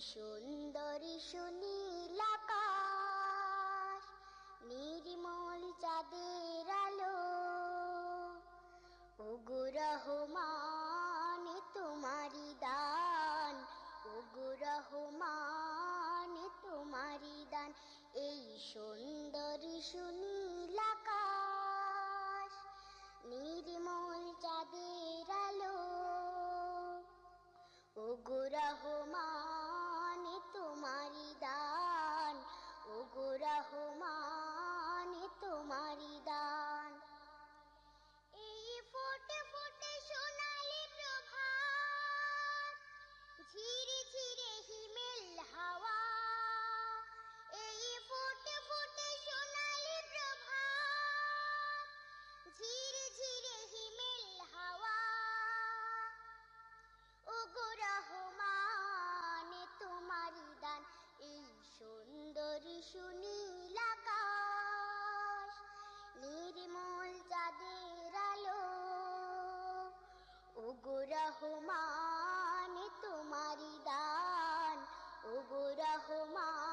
সুন্দরী সুনীল আকাশ নির্মল চাঁদের আলো। ওগো রহমান তোমারি দান। ওগো রহমান তোমারি দান। সুনীল নির্মল রহমান তোমারি দান ওগো রহমান।